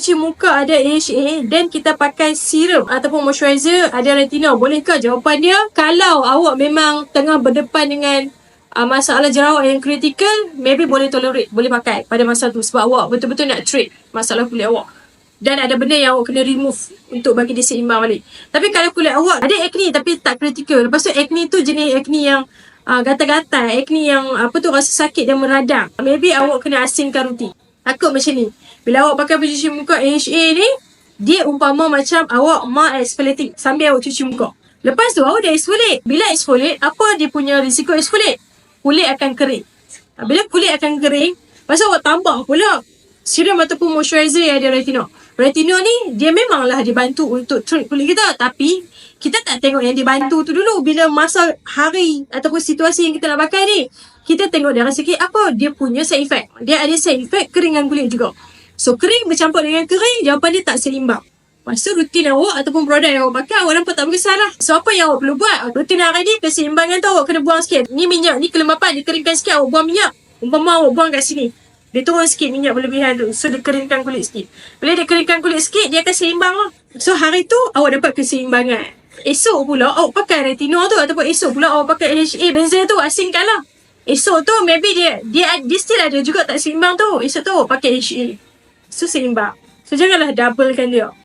cuci muka ada AHA then kita pakai serum ataupun moisturizer ada retinol. Bolehkah? Jawapan dia kalau awak memang tengah berdepan dengan uh, masalah jerawat yang kritikal, maybe boleh tolerate, boleh pakai pada masa tu sebab awak betul-betul nak treat masalah kulit awak. Dan ada benda yang awak kena remove untuk bagi dia seimbang balik. Tapi kalau kulit awak ada acne tapi tak kritikal. Lepas tu acne tu jenis acne yang uh, gatal-gatal, acne yang apa tu rasa sakit dan meradang. Maybe awak kena asingkan rutin. Takut macam ni. Bila awak pakai pencuci muka AHA ni, dia umpama macam awak ma exfoliating sambil awak cuci muka. Lepas tu awak dah exfoliate. Bila exfoliate, apa dia punya risiko exfoliate? Kulit akan kering. Ha, Bila kulit akan kering, pasal awak tambah pula serum ataupun moisturizer yang ada retinol. Retinol ni, dia memanglah dia bantu untuk treat kulit kita. Tapi, kita tak tengok yang dia bantu tu dulu. Bila masa hari ataupun situasi yang kita nak pakai ni, kita tengok dari segi apa dia punya side effect. Dia ada side effect keringan kulit juga. So, kering bercampur dengan kering, jawapan dia tak seimbang. Lepas tu rutin awak ataupun produk yang awak pakai awak nampak tak berkesan lah. So apa yang awak perlu buat? Rutin hari ni keseimbangan tu awak kena buang sikit. Ni minyak, ni kelembapan, dikeringkan sikit awak buang minyak. Umpama awak buang kat sini. Dia turun sikit minyak berlebihan tu. So dia keringkan kulit sikit. Bila dia keringkan kulit sikit, dia akan seimbang lah. So hari tu awak dapat keseimbangan. Esok pula awak pakai retinol tu ataupun esok pula awak pakai AHA benzel tu asingkan lah. Esok tu maybe dia dia dia still ada juga tak seimbang tu. Esok tu pakai AHA. So seimbang. So janganlah doublekan dia.